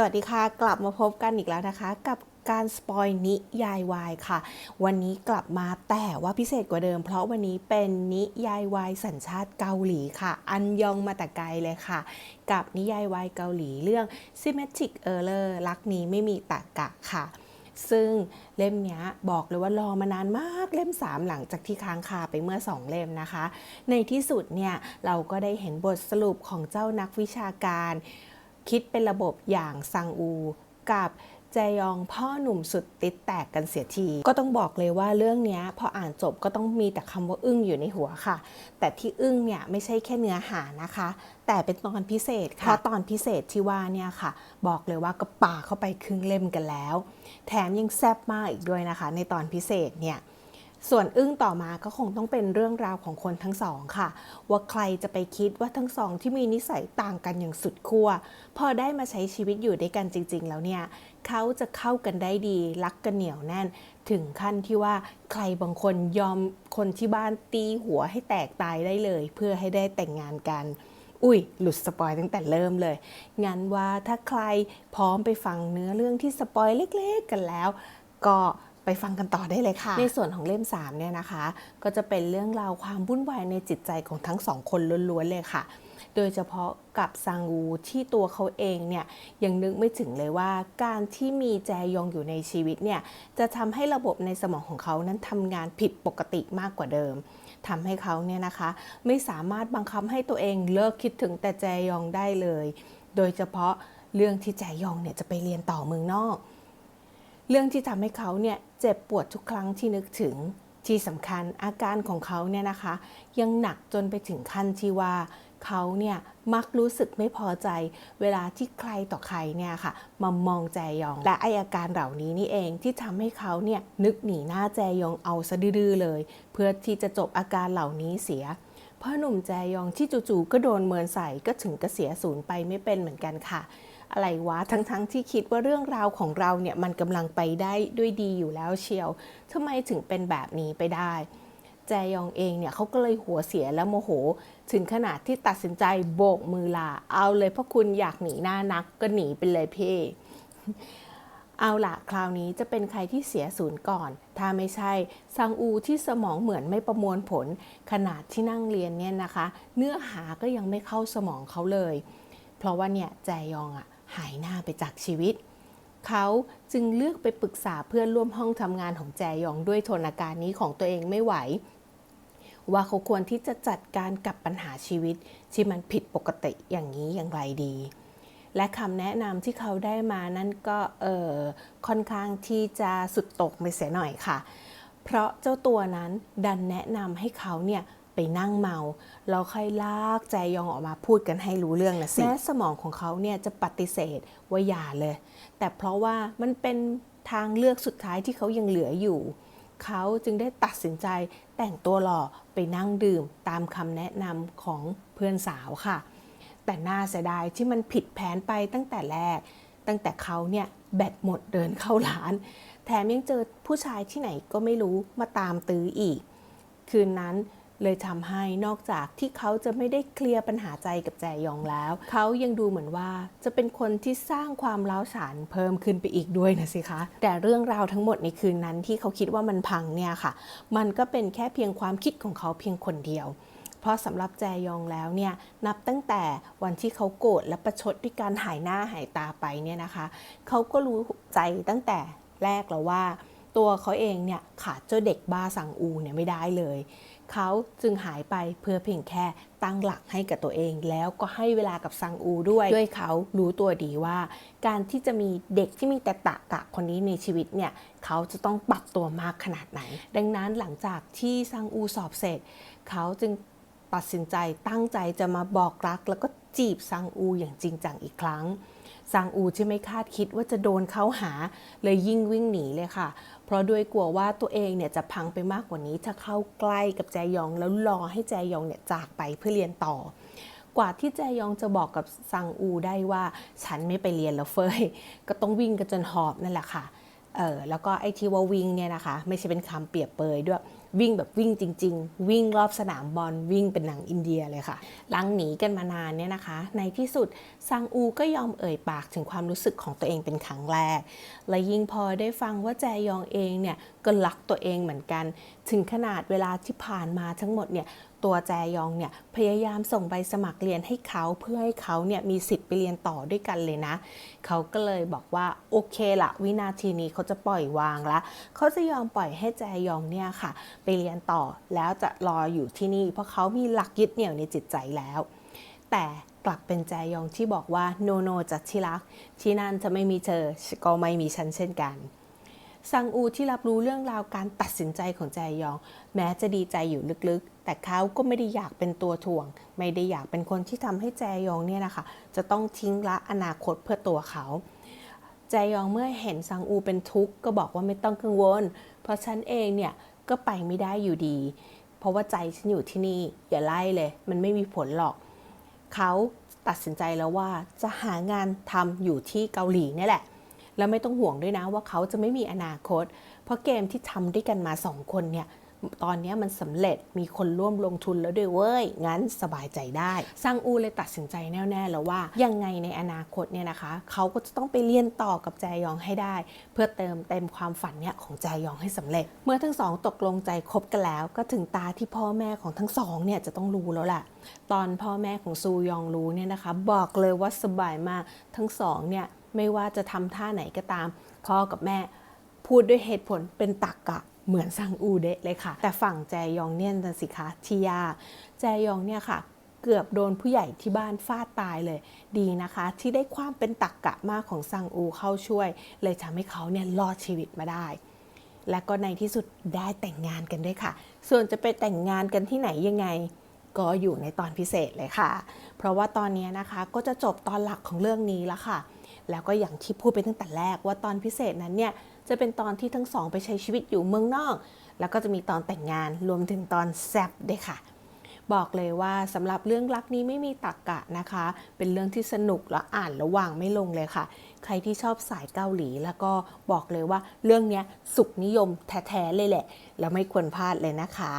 สวัสดีค่ะ กลับมาพบกันอีกแล้วนะคะ กับการสปอยนิยายวายค่ะ วันนี้กลับมาแต่ว่าพิเศษกว่าเดิม เพราะวันนี้เป็นนิยายวายสัญชาติเกาหลีค่ะ อันยองมาแต่ไกลเลยค่ะ กับนิยายวายเกาหลีเรื่อง Symmetric Error รักนี้ไม่มีตรรกะค่ะ ซึ่งเล่มนี้บอกเลยว่ารอมานานมากเล่ม 3 หลังจากที่ค้างคาไปเมื่อ 2 เล่มนะคะ ในที่สุดเนี่ยเราก็ได้เห็นบทสรุปของเจ้านักวิชาการ คิดเป็นระบบอย่างซังอู กับแจยองพ่อหนุ่มสุดติดแตกกันเสียที ก็ต้องบอกเลยว่าเรื่องนี้พออ่านจบก็ต้องมีแต่คำว่าอึ้งอยู่ในหัวค่ะ แต่ที่อึ้งเนี่ยไม่ใช่แค่เนื้อหานะคะ แต่เป็นตอนพิเศษค่ะเพราะตอนพิเศษที่ว่าเนี่ยค่ะ บอกเลยว่าก็ป่าเข้าไปครึ่งเล่มกันแล้ว แถมยังแซ่บมากอีกด้วยนะคะ ในตอนพิเศษเนี่ย ส่วนอึ้งต่อมาก็คงต้องเป็นเรื่องราวของคนทั้งสองค่ะ ว่าใครจะไปคิดว่าทั้งสองที่มีนิสัยต่างกันอย่างสุดขั้วพอได้มาใช้ชีวิตอยู่ด้วยกันจริง ๆ แล้วเนี่ยเขาจะเข้ากันได้ดีรักกันเหนียวแน่น ถึงขั้นที่ว่าใครบางคนยอมคนที่บ้านตีหัวให้แตกตายได้เลย เพื่อให้ได้แต่งงานกันอุ้ย หลุดสปอยตั้งแต่เริ่มเลย งั้นว่าถ้าใครพร้อมไปฟังเนื้อเรื่องที่สปอยเล็ก ๆ กันแล้ว ก็ ไปฟังกันต่อได้เลยค่ะ ในส่วนของเล่ม3เนี่ยนะคะ ก็จะเป็นเรื่องราวความวุ่นวายในจิตใจของทั้งสองคนล้วนๆเลยค่ะ โดยเฉพาะกับซางอูที่ตัวเขาเองเนี่ยยังนึกไม่ถึงเลยว่าการที่มีแจยองอยู่ในชีวิตเนี่ยจะทำให้ระบบในสมองของเขานั้นทำงานผิดปกติมากกว่าเดิมทำให้เขาเนี่ยนะคะ ไม่สามารถบังคับให้ตัวเองเลิกคิดถึงแต่แจยองได้เลย โดยเฉพาะเรื่องที่แจยองเนี่ยจะไปเรียนต่อเมืองนอก เรื่องที่ทำให้เขาเนี่ยเจ็บปวดทุกครั้งที่นึกถึงที่สำคัญอาการของเขาเนี่ยนะคะ ยังหนักจนไปถึงขั้นที่ว่าเขาเนี่ยมักรู้สึกไม่พอใจ เวลาที่ใครต่อใครเนี่ยค่ะมามองแจยอง และไออาการเหล่านี้นี่เองที่ทำให้เขาเนี่ยนึกหนีหน้าแจยองเอาซะดื้อเลย เพื่อที่จะจบอาการเหล่านี้เสียพ่อหนุ่มแจยองที่จู่ๆก็โดนเมินใส่ก็ถึงกระเสียศูนย์ไปไม่เป็นเหมือนกันค่ะ อะไรวะ ทั้งๆทที่คิดว่าเรื่องราวของเราเนี่ยมันกำลังไปได้ด้วยดีอยู่แล้วเชียวทำไมถึงเป็นแบบนี้ไปได้ แจยองเองเนี่ยเขาก็เลยหัวเสียและโมโห ถึงขนาดที่ตัดสินใจโบกมือลา เอาเลยเพราะคุณอยากหนีหน้านักก็หนีไปเลยพี่เอาละคราวนี้จะเป็นใครที่เสียศูนย์ก่อน ถ้าไม่ใช่ซังอูที่สมองเหมือนไม่ประมวลผล ขนาดที่นั่งเรียนเนี่ยนะคะ เนื้อหาก็ยังไม่เข้าสมองเขาเลย เพราะว่าเนี่ยแจยองอะ หายหน้าไปจากชีวิต เขาจึงเลือกไปปรึกษาเพื่อนร่วมห้องทำงานของแจยองด้วยทนอาการนี้ของตัวเองไม่ไหว ว่าเขาควรที่จะจัดการกับปัญหาชีวิตที่มันผิดปกติอย่างนี้อย่างไรดี และคำแนะนำที่เขาได้มานั่นก็เออค่อนข้างที่จะสุดตกไปเสียหน่อยค่ะ เพราะเจ้าตัวนั้นดันแนะนำให้เขาเนี่ย ไปนั่งเมาแล้วค่อยลากแจยองออกมาพูดกันให้รู้เรื่องนะสิแม้สมองของเขาเนี่ยจะปฏิเสธว่าอย่าเลย แต่เพราะว่ามันเป็นทางเลือกสุดท้ายที่เขายังเหลืออยู่ เขาจึงได้ตัดสินใจแต่งตัวหล่อไปนั่งดื่มตามคำแนะนำของเพื่อนสาวค่ะ แต่น่าเสียดายที่มันผิดแผนไปตั้งแต่แรก ตั้งแต่เขาเนี่ยแบตหมดเดินเข้าร้าน แถมยังเจอผู้ชายที่ไหนก็ไม่รู้มาตามตื้ออีก คืนนั้น เลยทำให้นอกจากที่เขาจะไม่ได้เคลียร์ปัญหาใจกับแจยองแล้ว เขายังดูเหมือนว่าจะเป็นคนที่สร้างความร้าวฉานเพิ่มขึ้นไปอีกด้วยนะสิคะ แต่เรื่องราวทั้งหมดในคืนนั้นที่เขาคิดว่ามันพังเนี่ยค่ะ มันก็เป็นแค่เพียงความคิดของเขาเพียงคนเดียวเพราะสำหรับแจยองแล้วเนี่ยนับตั้งแต่วันที่เขาโกรธและประชดด้วยการหายหน้าหายตาไปเนี่ยนะคะ เขาก็รู้ใจตั้งแต่แรกแล้วว่า ตัวเขาเองเนี่ยขาดเจ้าเด็กบ้าสังอูเนี่ยไม่ได้เลย เขาจึงหายไปเพื่อเพียงแค่ตั้งหลักให้กับตัวเอง แล้วก็ให้เวลากับซังอูด้วย ด้วยเขารู้ตัวดีว่า การที่จะมีเด็กที่มีแต่ตะกะคนนี้ในชีวิตเนี่ยเขาจะต้องปรับตัวมากขนาดไหน ดังนั้นหลังจากที่ซังอูสอบเสร็จ เขาจึง ตัดสินใจตั้งใจจะมาบอกรัก แล้วก็จีบซังอูอย่างจริงจังอีกครั้งซังอูที่ไม่คาดคิดว่าจะโดนเขาหา เลยยิ่งวิ่งหนีเลยค่ะ เพราะด้วยกลัวว่าตัวเองเนี่ยจะพังไปมากกว่านี้ ถ้าเข้าใกล้กับแจยองแล้วรอให้แจยองเนี่ยจากไปเพื่อเรียนต่อ กว่าที่แจยองจะบอกกับซังอูได้ว่า ฉันไม่ไปเรียนแล้วเฟยก็ต้องวิ่งกันจนหอบนั่นแหละค่ะเออแล้วก็ไอ้ที่ว่าวิ่งเนี่ยนะคะ ไม่ใช่เป็นคำเปรียบเปยด้วย วิ่งแบบวิ่งจริง ๆ วิ่งรอบสนามบอลวิ่งเป็นหนังอินเดียเลยค่ะหลังหนีกันมานานเนี่ยนะคะ ในที่สุดซังอูก็ยอมเอ่ยปากถึงความรู้สึกของตัวเองเป็นครั้งแรก และยิ่งพอได้ฟังว่าแจยองเองเนี่ยก็รักตัวเองเหมือนกัน ถึงขนาดเวลาที่ผ่านมาทั้งหมดเนี่ย ตัวแจยองเนี่ยพยายามส่งใบสมัครเรียนให้เขาเพื่อให้เขาเนี่ยมีสิทธิ์ไปเรียนต่อด้วยกันเลยนะ เขาก็เลยบอกว่าโอเคละวินาทีนี้เขาจะปล่อยวางละเขาจะยอมปล่อยให้แจยองเนี่ยค่ะ ไปเรียนต่อแล้วจะรออยู่ที่นี่ เพราะเขามีหลักยึดเหนี่ยวในจิตใจแล้ว แต่กลับเป็นแจยองที่บอกว่าโนโนจัดที่รักที่นั่นจะไม่มีเธอก็ไม่มีฉันเช่นกัน ซังอูที่รับรู้เรื่องราวการตัดสินใจของแจยอง แม้จะดีใจอยู่ลึกๆ แต่เขาก็ไม่ได้อยากเป็นตัวถ่วง ไม่ได้อยากเป็นคนที่ทำให้แจยองเนี่ยนะคะจะต้องทิ้งละอนาคตเพื่อตัวเขาแจยองเมื่อเห็นซังอูเป็นทุกข์ก็บอกว่าไม่ต้องกังวล เพราะฉันเองเนี่ยก็ไปไม่ได้อยู่ดี เพราะว่าใจฉันอยู่ที่นี่อย่าไล่เลย มันไม่มีผลหรอก เขาตัดสินใจแล้วว่าจะหางานทำอยู่ที่เกาหลีนี่แหละ แล้วไม่ต้องห่วงด้วยนะว่าเขาจะไม่มีอนาคต เพราะเกมที่ทำด้วยกันมาสองคนเนี่ยตอนนี้มันสำเร็จมีคนร่วมลงทุนแล้วด้วยเว้ย งั้นสบายใจได้ซังอูเลยตัดสินใจแน่วแน่แล้วว่า ยังไงในอนาคตเนี่ยนะคะ เขาก็จะต้องไปเรียนต่อกับแจยองให้ได้ เพื่อเติมเต็มความฝันเนี่ยของแจยองให้สำเร็จ เมื่อทั้งสองตกลงใจคบกันแล้ว ก็ถึงตาที่พ่อแม่ของทั้งสองเนี่ยจะต้องรู้แล้วล่ะ ตอนพ่อแม่ของซูยองรู้เนี่ยนะคะ บอกเลยว่าสบายมากทั้งสองเนี่ย ไม่ว่าจะทำท่าไหนก็ตาม พ่อกับแม่พูดด้วยเหตุผลเป็นตรกกะเหมือนซังอูเดะเลยค่ะ แต่ฝั่งแจยองเนี่ยนะสิคะที่ยากแจยองเนี่ยค่ะเกือบโดนผู้ใหญ่ที่บ้านฟาดตายเลย ดีนะคะ ที่ได้ความเป็นตักกะมากของซังอูเข้าช่วย เลยทำให้เขาเนี่ยรอดชีวิตมาได้ และก็ในที่สุดได้แต่งงานกันด้วยค่ะ ส่วนจะไปแต่งงานกันที่ไหนยังไง ก็อยู่ในตอนพิเศษเลยค่ะ เพราะว่าตอนนี้นะคะก็จะจบตอนหลักของเรื่องนี้แล้วค่ะ แล้วก็อย่างที่พูดไปตั้งแต่แรกว่าตอนพิเศษนั้นเนี่ยจะเป็นตอนที่ทั้งสองไปใช้ชีวิตอยู่เมืองนอก แล้วก็จะมีตอนแต่งงานรวมถึงตอนแซบด้วยค่ะ บอกเลยว่าสำหรับเรื่องรักนี้ไม่มีตรกกะนะคะ เป็นเรื่องที่สนุกและอ่านแล้ววางไม่ลงเลยค่ะ ใครที่ชอบสายเกาหลีแล้วก็บอกเลยว่าเรื่องนี้สุขนิยมแท้ๆเลยแหละ แล้วไม่ควรพลาดเลยนะคะ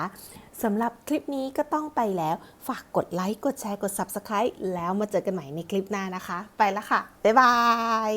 สำหรับคลิปนี้ก็ต้องไปแล้ว ฝากกดไลค์ กดแชร์ กด Subscribe แล้วมาเจอกันใหม่ในคลิปหน้านะคะ ไปแล้วค่ะ บ๊ายบาย